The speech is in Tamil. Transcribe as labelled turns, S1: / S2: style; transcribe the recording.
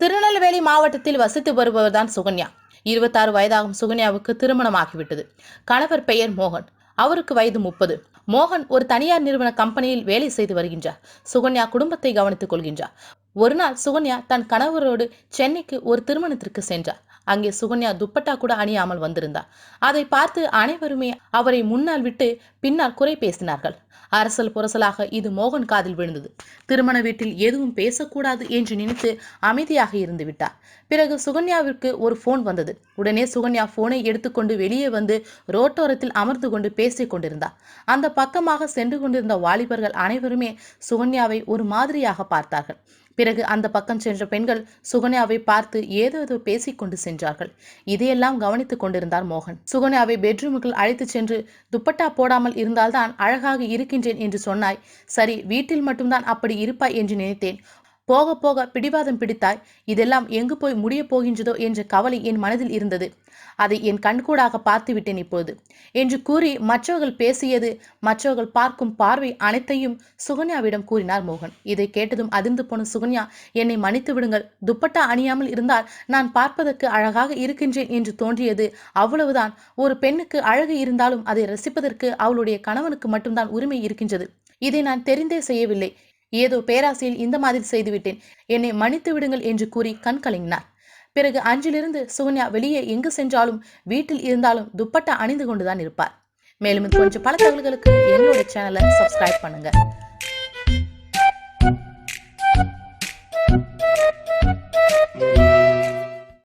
S1: திருநெல்வேலி மாவட்டத்தில் வசித்து வருபவர்தான் சுகன்யா. இருபத்தாறு வயதாகும் சுகன்யாவுக்கு திருமணமாகிவிட்டது. கணவர் பெயர் மோகன். அவருக்கு வயது முப்பது. மோகன் ஒரு தனியார் நிறுவன கம்பெனியில் வேலை செய்து வருகின்றார். சுகன்யா குடும்பத்தை கவனித்துக் கொள்கின்றார். ஒரு நாள் சுகன்யா தன் கணவரோடு சென்னைக்கு ஒரு திருமணத்திற்கு சென்றார். அங்கே சுகன்யா துப்பட்டா கூட அணியாமல் வந்திருந்தா. அதை பார்த்து அனைவருமே அவரை முன்னால் விட்டு பின்னால் குறை பேசினார்கள். அரசல் புரசலாக இது மோகன் காதில் விழுந்தது. திருமண வீட்டில் எதுவும் பேசக்கூடாது என்று நினைத்து அமைதியாக இருந்து விட்டார். பிறகு சுகன்யாவிற்கு ஒரு ஃபோன் வந்தது. உடனே சுகன்யா போனை எடுத்துக்கொண்டு வெளியே வந்து ரோட்டோரத்தில் அமர்ந்து கொண்டு பேசிக் கொண்டிருந்தார் அந்த பக்கமாக சென்று கொண்டிருந்த வாலிபர்கள் அனைவருமே சுகன்யாவை ஒரு மாதிரியாக பார்த்தார்கள். பிறகு அந்த பக்கம் சென்ற பெண்கள் சுகன்யாவை பார்த்து ஏதோ பேசிக்கொண்டு சென்றார்கள். இதையெல்லாம் கவனித்துக் கொண்டிருந்தார் மோகன். சுகன்யாவை பெட்ரூமுக்குள் அழைத்துச் சென்று துப்பட்டா போடாமல் இருந்தால்தான் அழகாக இருக்கின்றேன் என்று சொன்னாய். சரி வீட்டில் மட்டும்தான் அப்படி இருப்பாய் என்று நினைத்தேன். போக போக பிடிவாதம் பிடித்தாய். இதெல்லாம் எங்கு போய் முடியப் போகின்றதோ என்ற கவலை என் மனதில் இருந்தது. அதை என் கண்கூடாக பார்த்துவிட்டேன் இப்போது. என்று கூறி மற்றவர்கள் பேசியது மற்றவர்கள் பார்க்கும் பார்வை அனைத்தையும் சுகன்யாவிடம் கூறினார் மோகன். இதை கேட்டதும் அதிர்ந்து போன சுகன்யா என்னை மன்னித்து விடுங்கள். துப்பட்டா அணியாமல் இருந்தால் நான் பார்ப்பதற்கு அழகாக இருக்கின்றேன் என்று தோன்றியது அவ்வளவுதான். ஒரு பெண்ணுக்கு அழகு இருந்தாலும் அதை ரசிப்பதற்கு அவளுடைய கணவனுக்கு மட்டும்தான் உரிமை இருக்கின்றது. இதை நான் தெரிந்தே செய்யவில்லை. ஏதோ பேராசையில் இந்த மாதிரி செய்துவிட்டேன். என்னை மன்னித்து விடுங்கள் என்று கூறி கண் கலங்கினார். பிறகு அன்றிலிருந்து சுகன்யா வெளியே எங்கு சென்றாலும் வீட்டில் இருந்தாலும் துப்பட்டா அணிந்து கொண்டுதான் இருப்பார். மேலும் கொஞ்சம் பல தகவல்களுக்கு என்னோட சேனலை சப்ஸ்கிரைப் பண்ணுங்க.